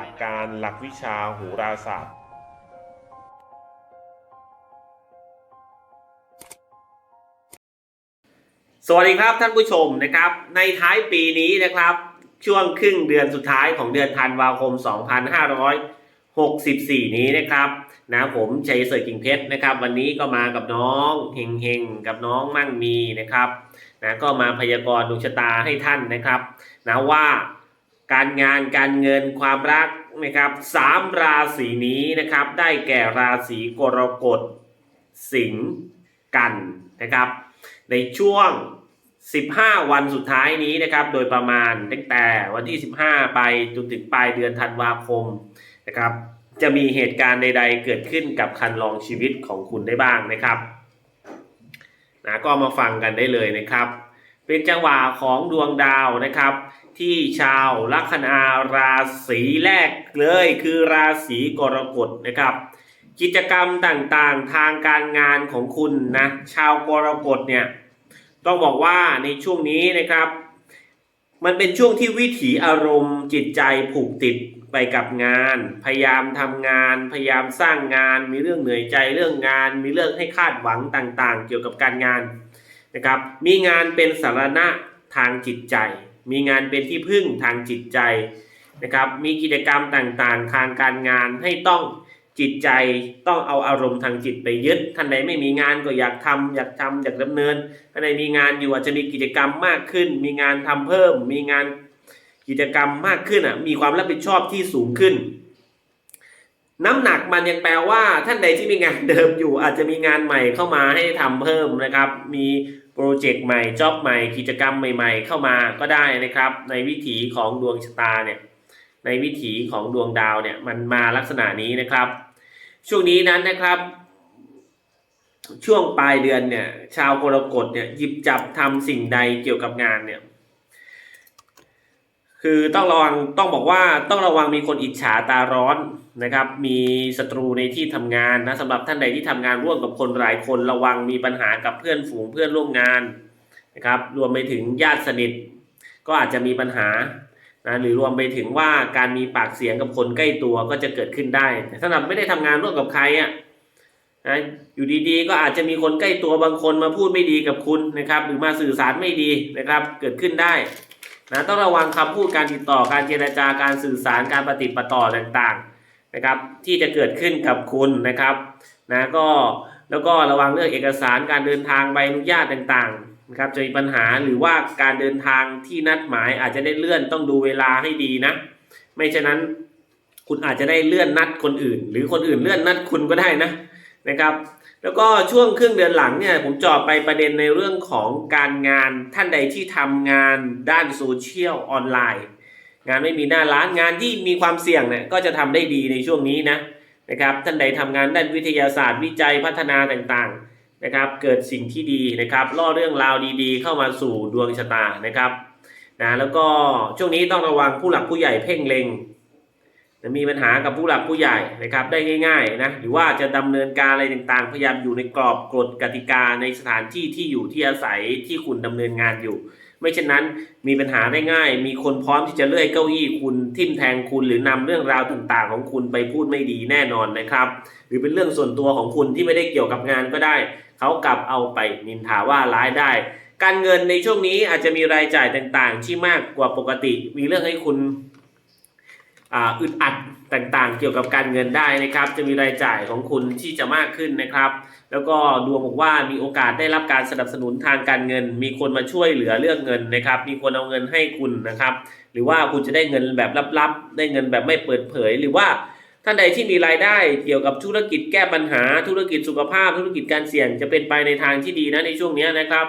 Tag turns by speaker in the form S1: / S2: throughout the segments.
S1: ลักการหลักวิชาโหราศาสตร์
S2: สวัสดีครับท่านผู้ชมนะครับ ในท้ายปีนี้นะครับ ช่วงครึ่งเดือนสุดท้ายของเดือนธันวาคม 2564 นี้นะครับนะผมชัยเสร์กิ่งเพชรนะครับ วันนี้ก็มากับน้องเฮงเฮงกับน้องมั่งมีนะครับนะก็มาพยากรณ์ดวงชะตาให้ท่านนะครับนะว่า การงานการเงินความรักนะครับสามราศีนี้นะครับ ได้แก่ราศีกรกฎ สิงห์กันนะครับ ในช่วง 15 วันสุดท้ายนี้นะครับ โดยประมาณตั้งแต่วันที่ 15 ไปจนถึงปลายเดือนธันวาคมนะครับ จะมีเหตุการณ์ใด ๆ เกิดขึ้นกับคันลองชีวิตของคุณได้บ้างนะครับนะก็มาฟังกันได้เลยนะครับ เป็นจังหวะของดวงดาวนะครับ ที่ชาวลัคนาราศีแรกเลยคือราศีกรกฎนะครับ กิจกรรมต่างๆทางการงานของคุณนะชาวกรกฎเนี่ยต้องบอกว่าในช่วงนี้นะครับ มันเป็นช่วงที่วิถีอารมณ์จิตใจผูกติดไปกับงาน พยายามทำงาน พยายามสร้างงาน มีเรื่องเหนื่อยใจเรื่องงาน มีเรื่องให้คาดหวังต่างๆ เกี่ยวกับการงานนะครับ มีงานเป็นสาระทางจิตใจ มีงานเป็นที่พึ่งทางจิตใจนะครับ มีกิจกรรมต่างๆ ทางการงานให้ต้องจิตใจต้องเอาอารมณ์ทางจิตไปยึด ท่านใดไม่มีงานก็อยากทำอยากทำอยากดำเนิน ท่านใดมีงานอยู่อาจจะมีกิจกรรมมากขึ้น มีงานทำเพิ่ม มีงานกิจกรรมมากขึ้นอะ มีความรับผิดชอบที่สูงขึ้น น้ำหนักมันยังแปลว่า ท่านใดที่มีงานเดิมอยู่ อาจจะมีงานใหม่เข้ามาให้ทำเพิ่มนะครับ มี โปรเจกต์ใหม่จ็อบใหม่กิจกรรมใหม่ ๆ เข้ามาก็ได้นะครับ ในวิถีของดวงชะตาเนี่ยในวิถีของดวงดาวเนี่ยมันมาลักษณะนี้นะครับ ช่วงนี้นั้นนะครับ ช่วงปลายเดือนเนี่ยชาวกรกฎเนี่ยหยิบจับทำสิ่งใดเกี่ยวกับงานเนี่ย คือต้องระวังต้องบอกว่าต้องระวังมีคนอิจฉาตาร้อนนะครับ มีศัตรูในที่ทำงานนะสำหรับท่านใดที่ทำงานร่วมกับคนหลายคนระวังมีปัญหากับเพื่อนฝูงเพื่อนร่วมงานนะครับรวมไปถึงญาติสนิท ก็อาจจะมีปัญหานะหรือรวมไปถึงว่าการมีปากเสียงกับคนใกล้ตัวก็จะเกิดขึ้นได้ แต่ถ้าเราไม่ได้ทำงานร่วมกับใครอะนะอยู่ดีๆ ก็อาจจะมีคนใกล้ตัวบางคนมาพูดไม่ดีกับคุณนะครับ หรือมาสื่อสารไม่ดีนะครับ เกิดขึ้นได้ นะต้องระวังคำพูดการติดต่อการเจรจาการสื่อสารการปฏิประต่อต่างๆนะครับ ที่จะเกิดขึ้นกับคุณนะครับนะก็แล้วก็ระวังเรื่องเอกสารการเดินทางใบอนุญาตต่างๆนะครับจะมีปัญหาหรือว่าการเดินทางที่นัดหมายอาจจะได้เลื่อนต้องดูเวลาให้ดีนะ ไม่ฉะนั้นคุณอาจจะได้เลื่อนนัดคนอื่น หรือคนอื่นเลื่อนนัดคุณก็ได้นะนะครับ แล้วก็ช่วงครึ่งเดือนหลังเนี่ยผมจาะไปประเด็นในเรื่องของการงานท่านใดที่ทำงานด้านโซเชียลออนไลน์งานไม่มีหน้าร้านงานที่มีความเสี่ยงเนี่ยก็จะทำได้ดีในช่วงนี้นะนะครับท่านใดทำงานด้านวิทยาศาสตร์วิจัยพัฒนาต่างๆนะครับ เกิดสิ่งที่ดีนะครับล่อเรื่องราวดีๆ เข้ามาสู่ดวงชะตานะครับนะแล้วก็ช่วงนี้ต้องระวังผู้หลักผู้ใหญ่เพ่งเล็ง มีปัญหากับผู้หลักผู้ใหญ่นะครับได้ง่ายๆนะหรือว่าจะดำเนินการอะไรต่างๆ พยายามอยู่ในกรอบกฎกติกาในสถานที่ที่อยู่ที่อาศัยที่คุณดำเนินงานอยู่ ไม่เช่นนั้นมีปัญหาได้ง่าย มีคนพร้อมที่จะเลื่อยเก้าอี้คุณทิ่มแทงคุณหรือนำเรื่องราวต่างๆ ของคุณไปพูดไม่ดีแน่นอนนะครับ หรือเป็นเรื่องส่วนตัวของคุณที่ไม่ได้เกี่ยวกับงานก็ได้เขากลับเอาไปนินทาว่าร้ายได้ การเงินในช่วงนี้อาจจะมีรายจ่ายต่างๆ ที่มากกว่าปกติ มีเรื่องให้คุณ อึดอัดต่างๆ เกี่ยวกับการเงินได้นะครับ จะมีรายจ่ายของคุณที่จะมากขึ้นนะครับ แล้วก็ดวงบอกว่ามีโอกาสได้รับการสนับสนุนทางการเงิน มีคนมาช่วยเหลือเรื่องเงินนะครับ มีคนเอาเงินให้คุณนะครับ หรือว่าคุณจะได้เงินแบบลับๆ ได้เงินแบบไม่เปิดเผย หรือว่าท่านใดที่มีรายได้เกี่ยวกับธุรกิจแก้ปัญหา ธุรกิจสุขภาพ ธุรกิจการเสี่ยงจะเป็นไปในทางที่ดีนะในช่วงนี้นะครับ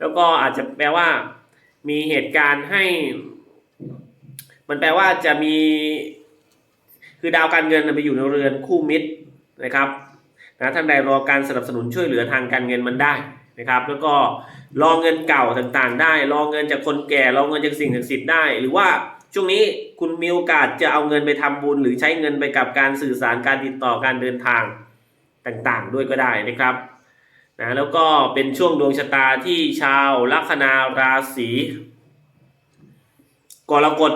S2: แล้วก็อาจจะแปลว่า มีเหตุการณ์ให้ มันแปลว่าจะมี คือดาวการเงินไปอยู่ในเรือนคู่มิตรนะครับนะท่านใดรอการสนับสนุนช่วยเหลือทางการเงินมันได้นะครับ แล้วก็รอเงินเก่าต่างๆ ได้รอเงินจากคนแก่รอเงินจากสิ่งศักดิ์สิทธิ์ได้ หรือว่าช่วงนี้คุณมีโอกาสจะเอาเงินไปทำบุญ หรือใช้เงินไปกับการสื่อสารการติดต่อการเดินทางต่างๆ ด้วยก็ได้นะครับนะแล้วก็เป็นช่วงดวงชะตาที่ชาวลัคนาราศีกรกฎ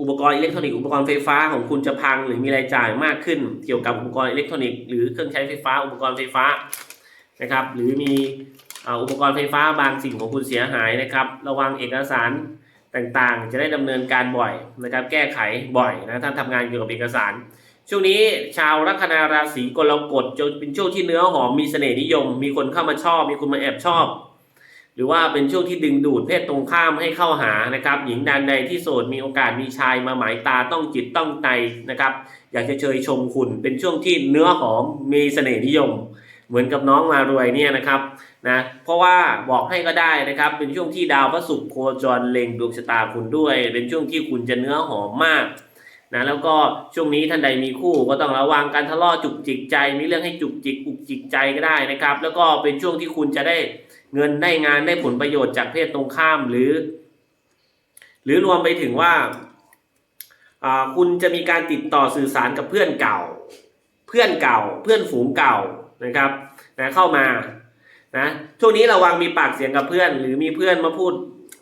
S2: อุปกรณ์อิเล็กทรอนิกส์อุปกรณ์ไฟฟ้าของคุณจะพังหรือมีรายจ่ายมากขึ้น เกี่ยวกับอุปกรณ์อิเล็กทรอนิกส์หรือเครื่องใช้ไฟฟ้าอุปกรณ์ไฟฟ้านะครับ หรือมีอุปกรณ์ไฟฟ้าบางสิ่งของคุณเสียหายนะครับ ระวังเอกสารต่างๆ จะได้ดำเนินการบ่อยนะครับ แก้ไขบ่อยนะถ้าทำงานเกี่ยวกับเอกสาร ช่วงนี้ชาวลัคนาราศีกรกฎจะเป็นช่วงที่เนื้อหอมมีเสน่ห์นิยม มีคนเข้ามาชอบ มีคนมาแอบชอบ หรือว่าเป็นช่วงที่ดึงดูดเพศตรงข้ามให้เข้าหานะครับ หญิงใดใดที่โสดมีโอกาสมีชายมาหมายตาต้องจิตต้องใจนะครับ อยากจะเชยชมคุณ เป็นช่วงที่เนื้อหอมมีเสน่ห์นิยม เหมือนกับน้องมารวยเนี่ยนะครับนะเพราะว่าบอกให้ก็ได้นะครับ เป็นช่วงที่ดาวพระศุกร์โคจรเล็งดวงชะตาคุณด้วย เป็นช่วงที่คุณจะเนื้อหอมมากนะแล้วก็ช่วงนี้ท่านใดมีคู่ก็ต้องระวังการทะเลาะจุกจิกใจ มีเรื่องให้จุกจิกอุกจิกใจก็ได้นะครับ แล้วก็เป็นช่วงที่คุณจะได้ เงินได้งานได้ผลประโยชน์จากเพศตรงข้ามหรือ หรือรวมไปถึงว่า คุณจะมีการติดต่อสื่อสารกับเพื่อนเก่า เพื่อนเก่า เพื่อนฝูงเก่านะครับนะเข้ามานะช่วงนี้ระวังมีปากเสียงกับเพื่อน หรือมีเพื่อนมาพูด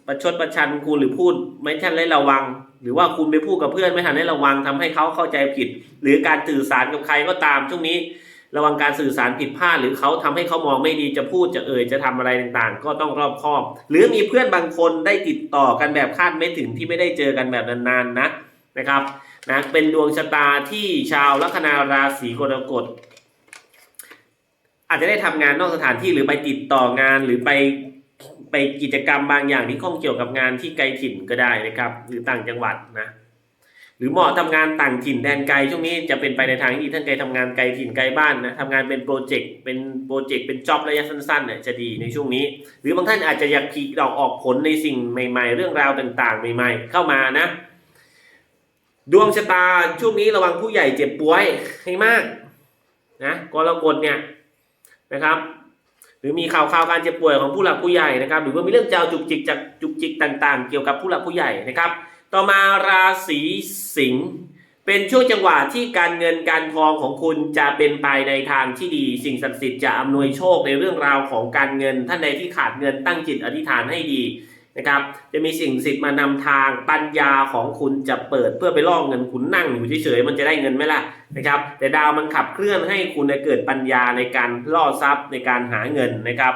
S2: ประชดประชันคุณหรือพูดไม่ทันได้ระวัง หรือว่าคุณไปพูดกับเพื่อนไม่ทันได้ระวังทำให้เขาเข้าใจผิด หรือการสื่อสารกับใครก็ตามช่วงนี้ ระวังการสื่อสารผิดพลาดหรือเขาทำให้เขามองไม่ดีจะพูดจะเอ่ยจะทำอะไรต่างๆ ก็ต้องรอบคอบ หรือมีเพื่อนบางคนได้ติดต่อกันแบบคาดไม่ถึงที่ไม่ได้เจอกันแบบนานๆนะนะครับนะเป็นดวงชะตาที่ชาวลัคนาราศีกรกฎอาจจะได้ทำงานนอกสถานที่หรือไปติดต่องานหรือไปไปกิจกรรมบางอย่างที่ข้องเกี่ยวกับงานที่ไกลถิ่นก็ได้นะครับ หรือต่างจังหวัดนะ หรือเหมาะทำงานต่างถิ่นแดนไกลช่วงนี้จะเป็นไปในทางที่ดีท่านใครทำงานไกลถิ่นไกลบ้านนะทำงานเป็นโปรเจกต์เป็นโปรเจกต์เป็นจ็อบระยะสั้นๆเนี่ยจะดีในช่วงนี้ หรือบางท่านอาจจะอยากผลิดอกออกผลในสิ่งใหม่ ๆ เรื่องราวต่าง ๆ ใหม่ ๆ เข้ามานะ ดวงชะตาช่วงนี้ระวังผู้ใหญ่เจ็บป่วยให้มากนะกรกฎเนี่ยนะครับหรือมีข่าวข่าวการเจ็บป่วยของผู้หลักผู้ใหญ่นะครับ หรือว่ามีเรื่องเจ้าจุกจิกจากจุกจิกต่าง ๆ เกี่ยวกับผู้หลักผู้ใหญ่นะครับ ต่อมาราศีสิงห์เป็นช่วงจังหวะที่การเงินการทองของคุณจะเป็นไปในทางที่ดี สิ่งศักดิ์สิทธิ์จะอำนวยโชคในเรื่องราวของการเงิน ท่านใดที่ขาดเงินตั้งจิตอธิษฐานให้ดีนะครับ จะมีสิ่งศักดิ์สิทธิ์มานำทางปัญญาของคุณจะเปิดเพื่อไปล่อเงินคุณนั่งอยู่เฉยๆมันจะได้เงินไหมล่ะนะครับ แต่ดาวมันขับเคลื่อนให้คุณเกิดปัญญาในการล่อทรัพย์ในการหาเงินนะครับ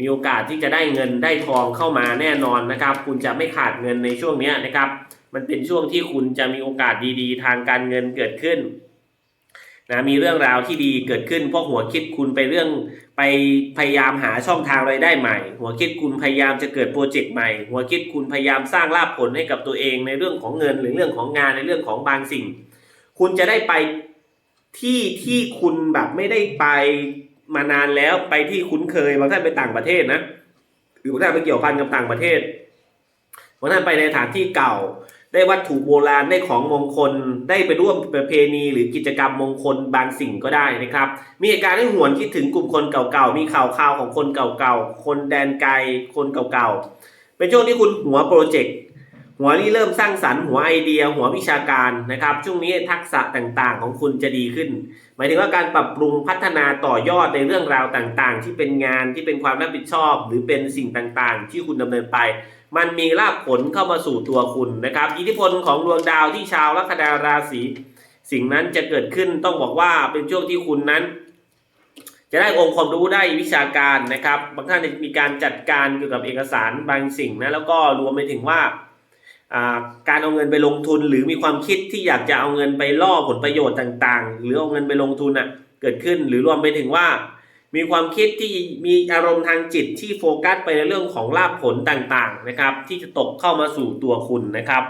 S2: มีโอกาสที่จะได้เงินได้ทองเข้ามาแน่นอนนะครับ คุณจะไม่ขาดเงินในช่วงนี้นะครับ มันเป็นช่วงที่คุณจะมีโอกาสดีๆ ทางการเงินเกิดขึ้นนะมีเรื่องราวที่ดีเกิดขึ้นเพราะหัวคิดคุณไปเรื่องไปพยายามหาช่องทางรายได้ใหม่ หัวคิดคุณพยายามจะเกิดโปรเจกต์ใหม่ หัวคิดคุณพยายามสร้างลาภผลให้กับตัวเองในเรื่องของเงินหรือเรื่องของงานในเรื่องของบางสิ่ง คุณจะได้ไปที่ที่คุณแบบไม่ได้ไป มานานแล้วไปที่คุ้นเคยบางท่านไปต่างประเทศนะหรือบางท่านไปเกี่ยวพันกับต่างประเทศบางท่านไปในสถานที่เก่า ได้วัตถุโบราณได้ของมงคล ได้ไปร่วมประเพณีหรือกิจกรรมมงคลบางสิ่งก็ได้นะครับ มีเหตุการให้หวนคิดถึงกลุ่มคนเก่าๆมีข่าวข่าวๆของคนเก่าๆคนแดนไกลคนเก่าๆเป็นช่วงที่คุณหัวโปรเจกต์ หัวนี่เริ่มสร้างสรรค์หัวไอเดีย หัววิชาการนะครับ ช่วงนี้ทักษะต่างๆ ของคุณจะดีขึ้น หมายถึงว่าการปรับปรุงพัฒนาต่อยอดในเรื่องราวต่างๆ ที่เป็นงานที่เป็นความรับผิดชอบ หรือเป็นสิ่งต่างๆ ที่คุณดำเนินไป มันมีลาภผลเข้ามาสู่ตัวคุณนะครับ อิทธิพลของดวงดาวที่ชาวลัคนาราศีสิ่งนั้นจะเกิดขึ้นต้องบอกว่าเป็นช่วงที่คุณนั้น จะได้องค์ความรู้ได้วิชาการนะครับ บางท่านจะมีการจัดการเกี่ยวกับเอกสารบางสิ่งนะแล้วก็รวมไปถึงว่า การเอาเงินไปลงทุนหรือมีความคิดที่อยากจะเอาเงินไปล่อผลประโยชน์ต่างๆ หรือเอาเงินไปลงทุนอะเกิดขึ้นหรือรวมไปถึงว่า มีความคิดที่มีอารมณ์ทางจิตที่โฟกัสไปในเรื่องของลาภผลต่างๆนะครับ ที่จะตกเข้ามาสู่ตัวคุณนะครับ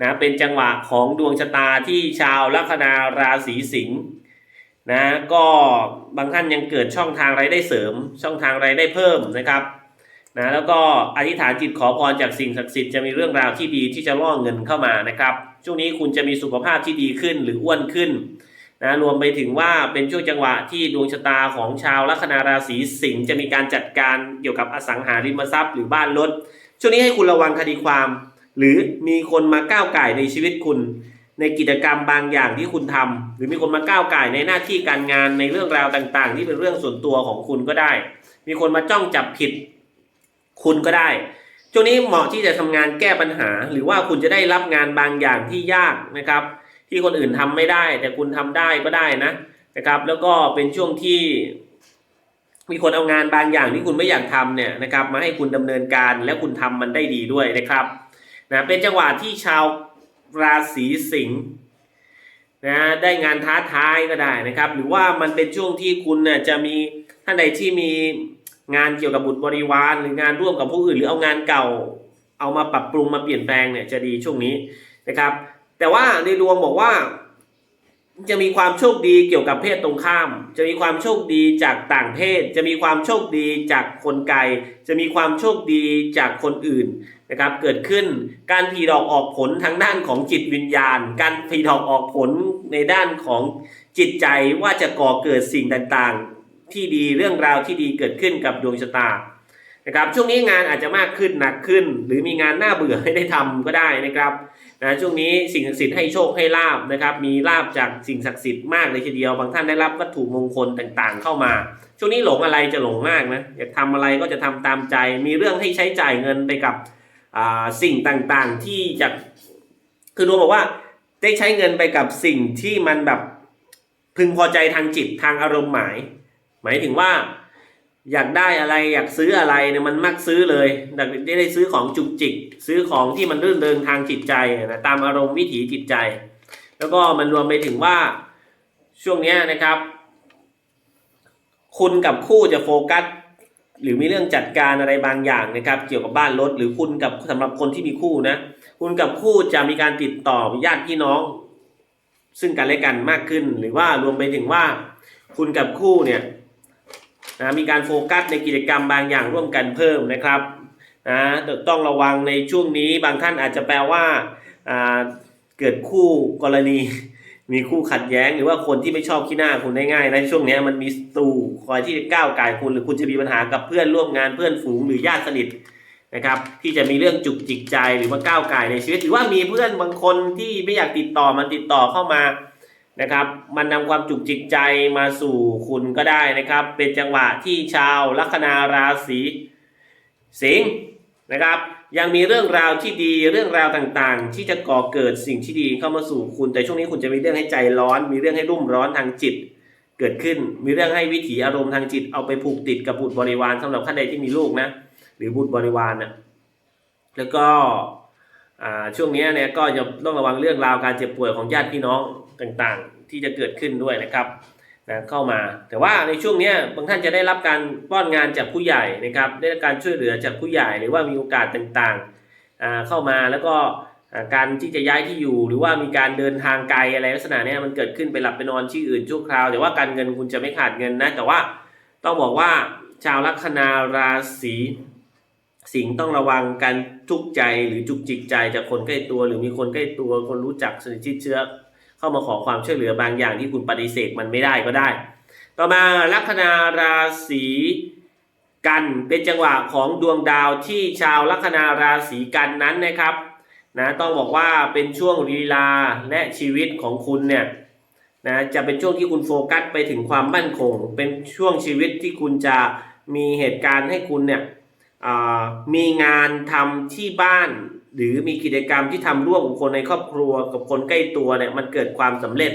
S2: นะเป็นจังหวะของดวงชะตาที่ชาวลัคนาราศีสิงห์นะก็บางท่านยังเกิดช่องทางรายได้เสริม ช่องทางรายได้เพิ่มนะครับ นะแล้วก็อธิษฐานจิตขอพรจากสิ่งศักดิ์สิทธิ์จะมีเรื่องราวที่ดีที่จะล่อเงินเข้ามานะครับ ช่วงนี้คุณจะมีสุขภาพที่ดีขึ้นหรืออ้วนขึ้นนะรวมไปถึงว่าเป็นช่วงจังหวะที่ดวงชะตาของชาวลัคนาราศีสิงห์จะมีการจัดการเกี่ยวกับอสังหาริมทรัพย์หรือบ้านรถช่วงนี้ให้คุณระวังคดีความ หรือมีคนมาก้าวไก่ในชีวิตคุณ ในกิจกรรมบางอย่างที่คุณทำหรือมีคนมาก้าวไก่ในหน้าที่การงานในเรื่องราวต่าง ๆ ที่เป็นเรื่องส่วนตัวของคุณก็ได้ มีคนมาจ้องจับผิด คุณก็ได้ช่วงนี้เหมาะที่จะทำงานแก้ปัญหา หรือว่าคุณจะได้รับงานบางอย่างที่ยากนะครับ ที่คนอื่นทำไม่ได้ แต่คุณทำได้ก็ได้นะนะครับ แล้วก็เป็นช่วงที่ มีคนเอางานบางอย่างที่คุณไม่อยากทำเนี่ยนะครับ มาให้คุณดำเนินการและคุณทำมันได้ดีด้วยนะครับนะเป็นจังหวะที่ชาวราศีสิงห์นะได้งานท้าทายก็ได้นะครับ หรือว่ามันเป็นช่วงที่คุณเนี่ยจะมีท่านใดที่มี งานเกี่ยวกับบุตรบริวาร หรืองานร่วมกับผู้อื่น หรือเอางานเก่า เอามาปรับปรุงมาเปลี่ยนแปลงเนี่ยจะดีช่วงนี้นะครับ แต่ว่าในดวงบอกว่า จะมีความโชคดีเกี่ยวกับเพศตรงข้าม จะมีความโชคดีจากต่างเพศ จะมีความโชคดีจากคนไกล จะมีความโชคดีจากคนอื่นนะครับ เกิดขึ้นการผีดอกออกผลทางด้านของจิตวิญญาณ การผีดอกออกผลในด้านของจิตใจว่าจะก่อเกิดสิ่งต่างๆ ที่ดีเรื่องราวที่ดีเกิดขึ้นกับดวงชะตานะครับช่วงนี้งานอาจจะมากขึ้นหนักขึ้น หรือมีงานน่าเบื่อให้ได้ทำก็ได้นะครับนะช่วงนี้สิ่งศักดิ์สิทธิ์ให้โชคให้ลาบนะครับมีลาบจากสิ่งศักดิ์สิทธิ์มากเลยทีเดียว บางท่านได้รับวัตถุมงคลต่างๆ เข้ามา ช่วงนี้หลงอะไรจะหลงมากนะอยากทำอะไรก็จะทำตามใจ มีเรื่องให้ใช้จ่ายเงินไปกับสิ่งต่างๆที่จะคือดวงบอกว่าได้ใช้เงินไปกับสิ่งที่มันแบบพึงพอใจทางจิตทางอารมณ์หมาย หมายถึงว่า อยากได้อะไรอยากซื้ออะไรเนี่ยมันมักซื้อเลยอยากได้ได้ซื้อของจุกจิก ซื้อของที่มันรื่นเริงทางจิตใจนะตามอารมณ์วิถีจิตใจ แล้วก็มันรวมไปถึงว่าช่วงนี้นะครับ คุณกับคู่จะโฟกัสหรือมีเรื่องจัดการอะไรบางอย่างนะครับ เกี่ยวกับบ้านรถหรือคุณกับสำหรับคนที่มีคู่นะ คุณกับคู่จะมีการติดต่อญาติพี่น้อง ซึ่งกันและกันมากขึ้น หรือว่ารวมไปถึงว่า คุณกับคู่เนี่ย นะมีการโฟกัสในกิจกรรมบางอย่างร่วมกันเพิ่มนะครับนะต้องระวังในช่วงนี้บางท่านอาจจะแปลว่าเกิดคู่กรณีมีคู่ขัดแย้งหรือว่าคนที่ไม่ชอบขี้หน้าคุณได้ง่ายนะช่วงนี้มันมีตูคอยที่จะก้าวไก่คุณ หรือคุณจะมีปัญหากับเพื่อนร่วมงานเพื่อนฝูงหรือญาติสนิทนะครับ ที่จะมีเรื่องจุกจิกใจหรือว่าก้าวไก่ในชีวิต หรือว่ามีเพื่อนบางคนที่ไม่อยากติดต่อมันติดต่อเข้ามา นะครับ มันนำความจุกจิกใจมาสู่คุณก็ได้นะครับ เป็นจังหวะที่ชาวลัคนาราศีสิงห์นะครับ ยังมีเรื่องราวที่ดีเรื่องราวต่างๆ ที่จะก่อเกิดสิ่งที่ดีเข้ามาสู่คุณ แต่ช่วงนี้คุณจะมีเรื่องให้ใจร้อน มีเรื่องให้รุ่มร้อนทางจิต เกิดขึ้น มีเรื่องให้วิถีอารมณ์ทางจิตเอาไปผูกติดกับบุตรบริวารสำหรับท่านใดที่มีลูกนะ หรือบุตรบริวารนะแล้วก็ช่วงนี้เนี่ยก็จะต้องระวังเรื่องราวการเจ็บป่วยของญาติพี่น้อง ต่างๆ ที่จะเกิดขึ้นด้วยนะครับนะเข้ามา แต่ว่าในช่วงนี้บางท่านจะได้รับการป้อนงานจากผู้ใหญ่นะครับ ได้รับการช่วยเหลือจากผู้ใหญ่หรือว่ามีโอกาสต่างๆอ่าเข้ามาแล้วก็การที่จะย้ายที่อยู่หรือว่ามีการเดินทางไกลอะไรลักษณะนี้มันเกิดขึ้นไปหลับไปนอนที่อื่นชั่วคราว แต่ว่าการเงินคุณจะไม่ขาดเงินนะแต่ว่าต้องบอกว่าชาวลัคนาราศีสิ่งต้องระวังการทุกข์ใจหรือจุกจิกใจจากคนใกล้ตัว หรือมีคนใกล้ตัวคนรู้จักสนิทชิดเชื้อ เข้ามาขอความช่วยเหลือบางอย่างที่คุณปฏิเสธมันไม่ได้ก็ได้ ต่อมาลัคนาราศีกันเป็นจังหวะของดวงดาวที่ชาวลัคนาราศีกันนั้นนะครับนะต้องบอกว่าเป็นช่วงลีลาและชีวิตของคุณเนี่ยนะจะเป็นช่วงที่คุณโฟกัสไปถึงความมั่นคง เป็นช่วงชีวิตที่คุณจะมีเหตุการณ์ให้คุณเนี่ยมีงานทำที่บ้าน หรือมีกิจกรรมที่ทำร่วมกับคนในครอบครัวกับคนใกล้ตัวเนี่ยมันเกิดความสำเร็จ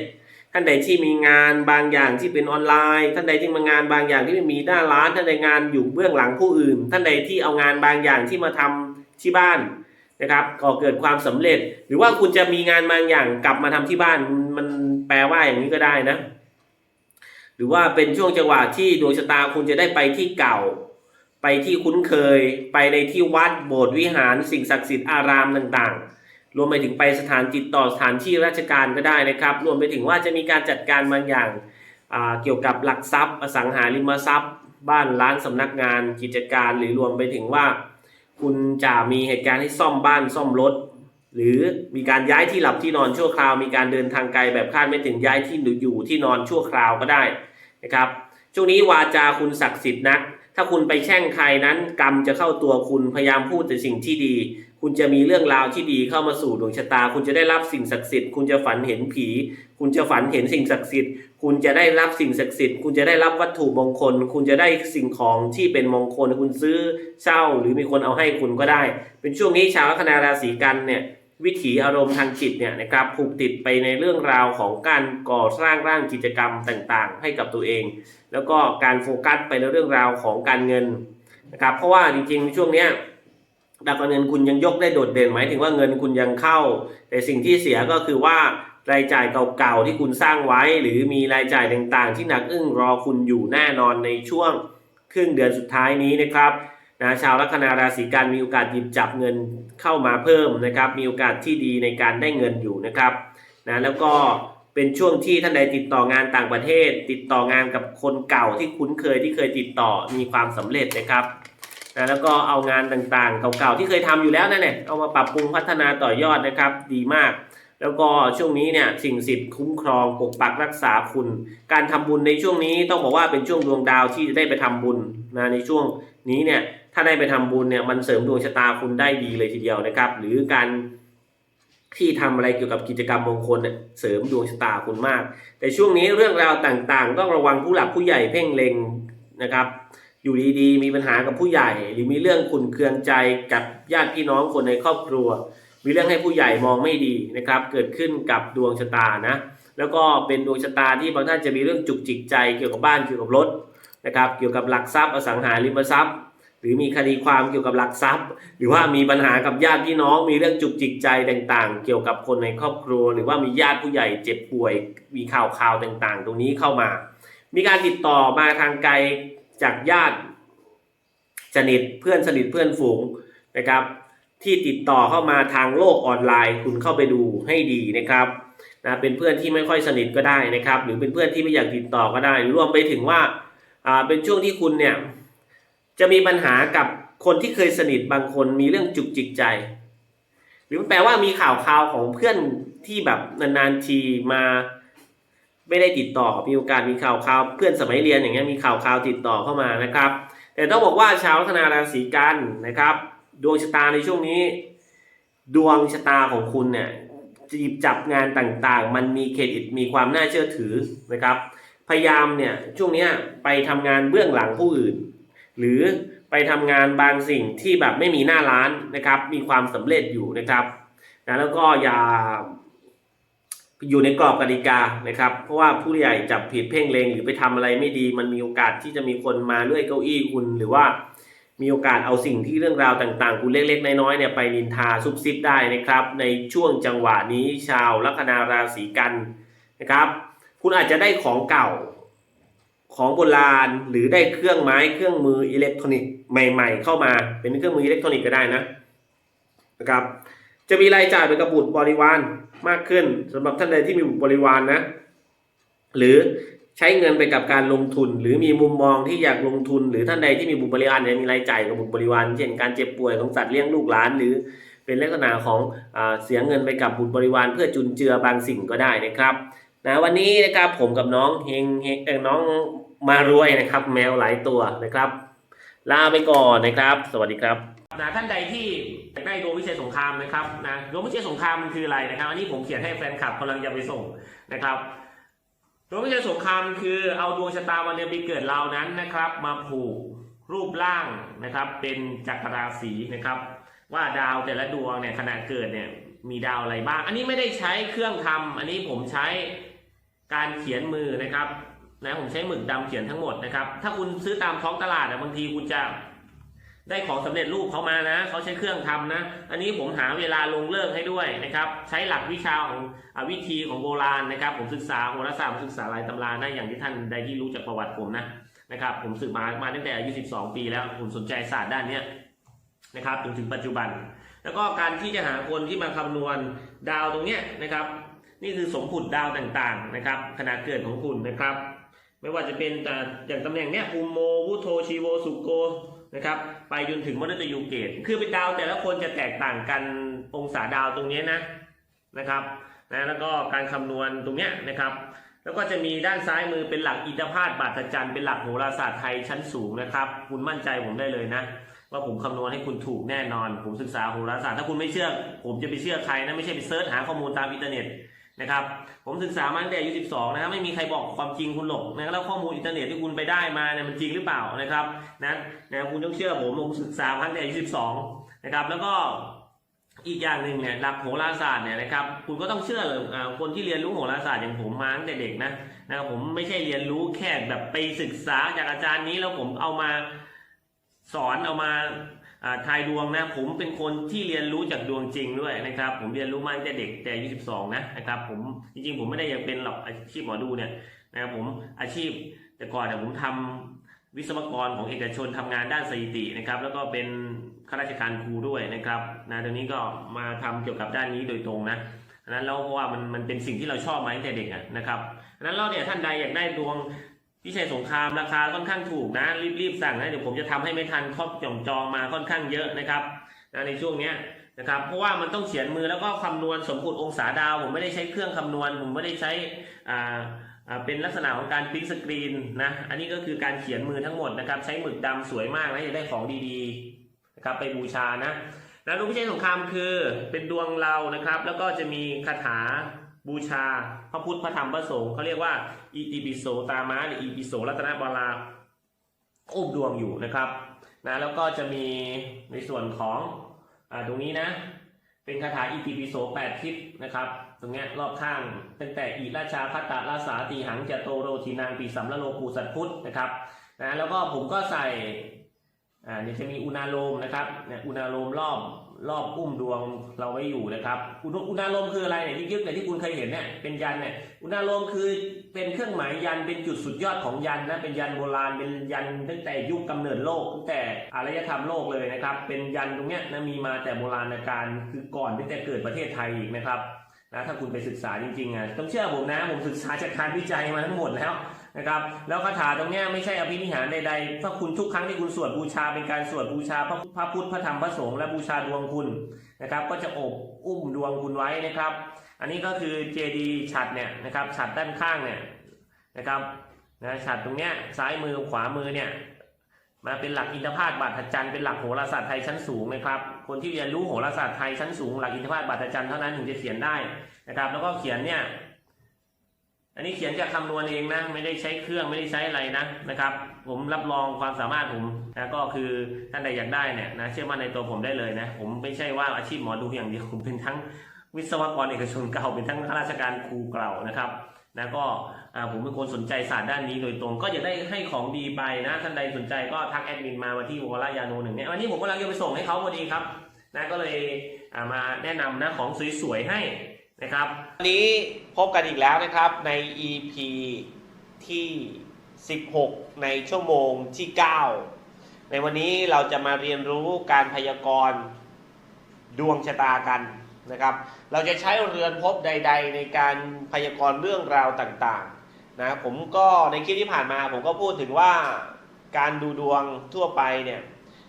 S2: ท่านใดที่มีงานบางอย่างที่เป็นออนไลน์ ท่านใดที่มางานบางอย่างที่ไม่มีหน้าร้าน ท่านใดงานอยู่เบื้องหลังผู้อื่น ท่านใดที่เอางานบางอย่างที่มาทำที่บ้านนะครับก็เกิดความสำเร็จ หรือว่าคุณจะมีงานบางอย่างกลับมาทำที่บ้านมันแปลว่าอย่างนี้ก็ได้นะ หรือว่าเป็นช่วงจังหวะที่ดวงชะตาคุณจะได้ไปที่เก่า ไปที่คุ้นเคยไปในที่วัดโบสถ์วิหารสิ่งศักดิ์สิทธิ์อารามต่างๆ รวมไปถึงไปสถานติดต่อสถานที่ราชการก็ได้นะครับ รวมไปถึงว่าจะมีการจัดการบางอย่างเกี่ยวกับหลักทรัพย์อสังหาริมทรัพย์ บ้านร้านสำนักงานกิจการหรือรวมไปถึงว่า คุณจะมีเหตุการณ์ให้ซ่อมบ้านซ่อมรถ หรือมีการย้ายที่หลับที่นอนชั่วคราว มีการเดินทางไกลแบบคาดไม่ถึงย้ายที่อยู่ที่นอนชั่วคราวก็ได้นะครับช่วงนี้วาจาคุณศักดิ์สิทธิ์นัก ถ้าคุณไปแช่งใครนั้น กรรมจะเข้าตัวคุณพยายามพูดแต่สิ่งที่ดี คุณจะมีเรื่องราวที่ดีเข้ามาสู่ดวงชะตา คุณจะได้รับสิ่งศักดิ์สิทธิ์คุณจะฝันเห็นผี คุณจะฝันเห็นสิ่งศักดิ์สิทธิ์ คุณจะได้รับสิ่งศักดิ์สิทธิ์คุณจะได้รับวัตถุมงคล คุณจะได้สิ่งของที่เป็นมงคลคุณซื้อเช่าหรือมีคนเอาให้คุณก็ได้ เป็นช่วงนี้ชาวลัคนาราศีกันเนี่ย วิถีอารมณ์ทางจิตเนี่ยนะครับผูกติดไปในเรื่องราวของการก่อสร้างร่างกิจกรรมต่างๆ ให้กับตัวเอง แล้วก็การโฟกัสไปในเรื่องราวของการเงินนะครับเพราะว่าจริงๆช่วงเนี้ยดาวการเงินคุณยังยกได้โดดเด่นหมายถึงว่าเงินคุณยังเข้า แต่สิ่งที่เสียก็คือว่ารายจ่ายเก่าๆที่คุณสร้างไว้ หรือมีรายจ่ายต่างๆ ที่หนักอึ้งรอคุณอยู่แน่นอนในช่วงครึ่งเดือนสุดท้ายนี้นะครับนะชาวลัคนาราศีกันมีโอกาสหยิบจับเงิน เข้ามาเพิ่มนะครับ มีโอกาสที่ดีในการได้เงินอยู่นะครับนะแล้วก็เป็นช่วงที่ท่านใดติดต่องานต่างประเทศ ติดต่องานกับคนเก่าที่คุ้นเคยที่เคยติดต่อมีความสำเร็จนะครับนะแล้วก็เอางานต่างๆ เก่าๆที่เคยทำอยู่แล้วนั่นแหละเอามาปรับปรุงพัฒนาต่อยอดนะครับ ดีมาก แล้วก็ช่วงนี้เนี่ยสิ่งศักดิ์สิทธิ์คุ้มครองปกปักรักษาคุณ การทำบุญในช่วงนี้ต้องบอกว่าเป็นช่วงดวงดาวที่จะได้ไปทำบุญนะในช่วงนี้เนี่ยาได้ไปทำบุญเนี่ยมันเสริมดวงชะตาคุณได้ดีเลยทีเดียวนะครับ หรือการที่ทำอะไรเกี่ยวกับกิจกรรมมงคลเนี่ยเสริมดวงชะตาคุณมาก แต่ช่วงนี้เรื่องราวต่างๆ ต้องระวังผู้หลักผู้ใหญ่เพ่งเล็งนะครับ อยู่ดีๆ มีปัญหากับผู้ใหญ่ หรือมีเรื่องขุนเคืองใจกับญาติพี่น้องคนในครอบครัว มีเรื่องให้ผู้ใหญ่มองไม่ดีนะครับ เกิดขึ้นกับดวงชะตานะแล้วก็เป็นดวงชะตาที่บางท่านจะมีเรื่องจุกจิกใจเกี่ยวกับบ้านเกี่ยวกับรถนะครับ เกี่ยวกับหลักทรัพย์อสังหาริมทรัพย์ หรือมีคดีความเกี่ยวกับหลักทรัพย์ หรือว่ามีปัญหากับญาติพี่น้อง มีเรื่องจุกจิกใจต่างๆ เกี่ยวกับคนในครอบครัว หรือว่ามีญาติผู้ใหญ่เจ็บป่วย มีข่าวข่าวต่างๆ ตรงนี้เข้ามา มีการติดต่อมาทางไกลจากญาติสนิทเพื่อนสนิทเพื่อนฝูงนะครับ ที่ติดต่อเข้ามาทางโลกออนไลน์ คุณเข้าไปดูให้ดีนะครับนะเป็นเพื่อนที่ไม่ค่อยสนิทก็ได้นะครับ หรือเป็นเพื่อนที่ไม่อยากติดต่อก็ได้รวมไปถึงว่าอ่าเป็นช่วงที่คุณเนี่ย จะมีปัญหากับคนที่เคยสนิทบางคนมีเรื่องจุกจิกใจ หรือมันแปลว่ามีข่าวข่าวของเพื่อนที่แบบนานๆทีมาไม่ได้ติดต่อมีโอกาสมีข่าวข่าวเพื่อนสมัยเรียนอย่างเงี้ยมีข่าวข่าวติดต่อเข้ามานะครับ แต่ต้องบอกว่าชาวลัคนาราศีกันนะครับ ดวงชะตาในช่วงนี้ ดวงชะตาของคุณเนี่ยจะหยิบจับงานต่างๆ มันมีเครดิตมีความน่าเชื่อถือนะครับ พยายามเนี่ยช่วงนี้ไปทำงานเบื้องหลังผู้อื่น หรือไปทำงานบางสิ่งที่แบบไม่มีหน้าร้านนะครับ มีความสำเร็จอยู่นะครับนะแล้วก็อย่าอยู่ในกรอบกติกานะครับ เพราะว่าผู้ใหญ่จับผิดเพ่งเลงหรือไปทำอะไรไม่ดี มันมีโอกาสที่จะมีคนมาเลื่อยเก้าอี้คุณ หรือว่ามีโอกาสเอาสิ่งที่เรื่องราวต่างๆ คุณเล็กๆน้อยๆเนี่ยไปนินทาซุบซิบได้นะครับ ในช่วงจังหวะนี้ชาวลัคนาราศีกันนะครับ คุณอาจจะได้ของเก่า ของโบราณหรือได้เครื่องไม้เครื่องมืออิเล็กทรอนิกส์ใหม่ ๆ เข้ามาเป็นเครื่องมืออิเล็กทรอนิกส์ก็ได้นะนะครับ จะมีรายจ่ายไปกับบุตรบริวารมากขึ้นสำหรับท่านใดที่มีบุตรบริวารนะ หรือใช้เงินไปกับการลงทุน หรือมีมุมมองที่อยากลงทุน หรือท่านใดที่มีบุตรบริวารเนี่ยมีรายจ่ายกับบุตรบริวารเช่นการเจ็บป่วยของสัตว์เลี้ยงลูกหลานหรือเป็นลักษณะของอเสียเงินไปกับบุตรบริวารเพื่อจุนเจือบางสิ่งก็ได้นะครับ นะวันนี้นะครับผมกับน้องเฮงเฮงเอ่อน้องมารวยนะครับ แมวหลายตัวนะครับ ลาไปก่อนนะครับ สวัสดีครับนะท่านใดที่อยากได้ดวงวิเศษสงครามนะครับนะดวงวิเศษสงครามมันคืออะไรนะครับ อันนี้ผมเขียนให้แฟนคลับกำลังจะไปส่งนะครับดวงวิเศษสงครามคือเอาดวงชะตาวันเดือนปีเกิดเรานั้นนะครับ มาผูกรูปร่างนะครับ เป็นจักรราศีนะครับ ว่าดาวแต่ละดวงเนี่ยขณะเกิดเนี่ยมีดาวอะไรบ้าง อันนี้ไม่ได้ใช้เครื่องทำอันนี้ผมใช้ การเขียนมือนะครับนะผมใช้หมึกดำเขียนทั้งหมดนะครับ ถ้าคุณซื้อตามท้องตลาดนะบางทีคุณจะได้ของสำเร็จรูปเขามานะเขาใช้เครื่องทำนะ อันนี้ผมหาเวลาลงเลิกให้ด้วยนะครับ ใช้หลักวิชาของอวิธีของโบราณนะครับ ผมศึกษาโหราศาสตร์ผมศึกษาลายตำรานะอย่างที่ท่านใดที่รู้จากประวัติผมนะนะครับ ผมศึกมามาตั้งแต่อายุ 12 ปีแล้วผมสนใจศาสตร์ด้านเนี้ยนะครับจนถึงปัจจุบัน แล้วก็การที่จะหาคนที่มาคำนวณดาวตรงเนี้ยนะครับ นี่คือสมผุดดาวต่างๆนะครับขนาดเกิดของคุณนะครับ ไม่ว่าจะเป็นแต่อย่างตำแหน่งเนี้ยอุโมวุโทชีโวสุโกนะครับไปจนถึงมฤตยูเกต คือเป็นดาวแต่ละคนจะแตกต่างกันองศาดาวตรงนี้นะนะครับนะแล้วก็การคำนวณตรงเนี้ยนะครับ แล้วก็จะมีด้านซ้ายมือเป็นหลักอิทธพาตบาทจันทร์เป็นหลักโหราศาสตร์ไทยชั้นสูงนะครับ คุณมั่นใจผมได้เลยนะ ว่าผมคำนวณให้คุณถูกแน่นอน ผมศึกษาโหราศาสตร์ถ้าคุณไม่เชื่อ ผมจะไปเชื่อใครนะไม่ใช่ไปเซิร์ชหาข้อมูลตามอินเทอร์เน็ต นะครับ ผมศึกษามาตั้งแต่อายุ12นะครับไม่มีใครบอกความจริงคุณหรอกนะแล้วข้อมูลอินเทอร์เน็ตที่คุณไปได้มาเนี่ยมันจริงหรือเปล่านะครับนะนะคุณต้องเชื่อผมผมศึกษามาตั้งแต่อายุ12นะครับ แล้วก็อีกอย่างหนึ่งเนี่ยหลักโหราศาสตร์เนี่ยนะครับคุณก็ต้องเชื่อเลยคนที่เรียนรู้โหราศาสตร์อย่างผมมาตั้งแต่เด็กนะนะครับผมไม่ใช่เรียนรู้แค่แบบไปศึกษาจากอาจารย์นี้แล้วผมเอามาสอนเอามา ทายดวงนะผมเป็นคนที่เรียนรู้จากดวงจริงด้วยนะครับ ผมเรียนรู้มาตั้งแต่เด็กแต่อายุ12นะนะครับผมจริงๆผมไม่ได้อยากเป็นหรอกอาชีพหมอดูเนี่ยนะครับผมอาชีพแต่ก่อนเนี่ยผมทำวิศวกรของเอกชนทำงานด้านสถิตินะครับ แล้วก็เป็นข้าราชการครูด้วยนะครับนะตอนนี้ก็มาทำเกี่ยวกับด้านนี้โดยตรงนะนั้นแล้วเพราะว่ามันมันเป็นสิ่งที่เราชอบมาตั้งแต่เด็กอะนะครับนนั้นเราเนี่ยท่านใดอยากได้ดวง พิชัยสงครามราคาค่อนข้างถูกนะ รีบๆสั่งนะเดี๋ยวผมจะทำให้ไม่ทันครอบจองจองมาค่อนข้างเยอะนะครับนะในช่วงเนี้ยนะครับเพราะว่ามันต้องเขียนมือแล้วก็คำนวณสมกุฎองศาดาว ผมไม่ได้ใช้เครื่องคำนวณ ผมไม่ได้ใช้อ่าอ่าเป็นลักษณะของการปริ้นสกรีนนะอันนี้ก็คือการเขียนมือทั้งหมดนะครับใช้หมึกดำสวยมากนะจะได้ของดีๆนะครับไปบูชานะนะดวงพิชัยสงครามคือเป็นดวงเรานะครับ แล้วก็จะมีคาถา บูชาพระพุทธพระธรรมพระสงฆ์เขาเรียกว่าอิติปิโสตามาหรืออิปิโสรัตนบาลาอุ้มดวงอยู่นะครับนะแล้วก็จะมีในส่วนของอ่าตรงนี้นะ เป็นคาถาอิติปิโสแปดทิศนะครับ ตรงเนี้ยรอบข้างตั้งแต่อิราชาพัตตาลาสาตีหังจโตโรทีนางปีสัมละโลปูสัตพุทธนะครับนะแล้วก็ผมก็ใส่อ่าเนี่ยจะมีอุณาโลมนะครับเนี่ยอุณาโลมรอบ รอบอุ้มดวงเราไว้อยู่นะครับ อุณอุณาโลมคืออะไรเนี่ยยึดเนี่ยที่คุณเคยเห็นเนี่ยเป็นยันเนี่ยอุณาโลมคือเป็นเครื่องหมายยันเป็นจุดสุดยอดของยันนะเป็นยันโบราณเป็นยันตั้งแต่ยุคกำเนิดโลกตั้งแต่อารยธรรมโลกเลยนะครับ เป็นยันตรงเนี้ยนะมีมาแต่โบราณกาลคือก่อนตั้งแต่เกิดประเทศไทยอีกนะครับนะถ้าคุณไปศึกษาจริงๆอะต้องเชื่อผมนะผมศึกษาจากการวิจัยมาทั้งหมดแล้ว นะครับแล้วคาถาตรงนี้ไม่ใช่อภินิหารใดๆถ้าคุณทุกครั้งที่คุณสวดบูชาเป็นการสวดบูชาพระพระพุทธพระธรรมพระสงฆ์และบูชาดวงคุณนะครับ ก็จะอบอุ้มดวงคุณไว้นะครับ อันนี้ก็คือเจดีฉัดเนี่ยนะครับฉัดด้านข้างเนี่ยนะครับนะฉัดตรงเนี้ยซ้ายมือขวามือเนี่ยมาเป็นหลักอินทพาตบาทจันทร์เป็นหลักโหราศาสตร์ไทยชั้นสูงนะครับ คนที่เรียนรู้โหราศาสตร์ไทยชั้นสูง หลักอินทพาตบาทจันทร์เท่านั้นถึงจะเขียนได้นะครับ แล้วก็เขียนเนี่ย อันนี้เขียนจากคำนวณเองนะ ไม่ได้ใช้เครื่องไม่ได้ใช้อะไรนะนะครับ ผมรับรองความสามารถผมนะก็คือท่านใดอยากได้เนี่ยนะเชื่อมั่นในตัวผมได้เลยนะ ผมไม่ใช่ว่าอาชีพหมอดูอย่างเดียวผมเป็นทั้งวิศวกรเอกชนเก่าเป็นทั้งข้าราชการครูเก่านะครับนะก็ผมเป็นคนสนใจศาสตร์ด้านนี้โดยตรงก็จะได้ให้ของดีไปนะท่านใดสนใจก็ทักแอดมินมามาที่วอลายาโนหนึ่งเนี่ยวันนี้ผมกำลังจะไปส่งให้เขาพอดีครับนะก็เลยมาแนะนำนะของสวยๆให้นะครับ วันนี้พบกันอีกแล้วนะครับใน EP ที่ 16 ในชั่วโมงที่ 9 ในวันนี้เราจะมาเรียนรู้การพยากรณ์ดวงชะตากันนะครับ เราจะใช้เรือนภพใด ๆ ในการพยากรณ์เรื่องราวต่างๆนะผมก็ในคลิปที่ผ่านมาผมก็พูดถึงว่าการดูดวงทั่วไปเนี่ย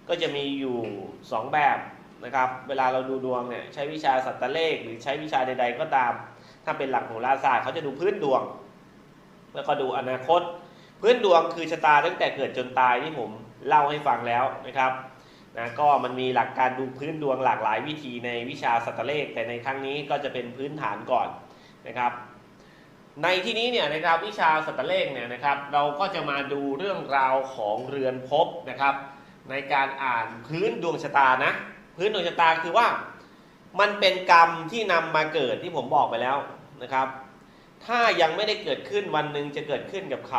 S2: ก็จะมีอยู่ 2 แบบนะครับ เวลาเราดูดวงเนี่ยใช้วิชาสัตตเลขหรือใช้วิชาใด ๆ ก็ตาม ถ้าเป็นหลักของราศาสตร์เขาจะดูพื้นดวง แล้วก็ดูอนาคต พื้นดวงคือชะตาตั้งแต่เกิดจนตายที่ผมเล่าให้ฟังแล้วนะครับนะก็มันมีหลักการดูพื้นดวงหลากหลายวิธีในวิชาสัตว์เลข แต่ในครั้งนี้ก็จะเป็นพื้นฐานก่อนนะครับ ในที่นี้เนี่ยนะครับวิชาสัตว์เลขเนี่ยนะครับ เราก็จะมาดูเรื่องราวของเรือนภพนะครับ ในการอ่านพื้นดวงชะตานะพื้นดวงชะตาคือว่า มันเป็นกรรมที่นำมาเกิดที่ผมบอกไปแล้ว นะครับ ถ้ายังไม่ได้เกิดขึ้นวันหนึ่งจะเกิดขึ้นกับเขา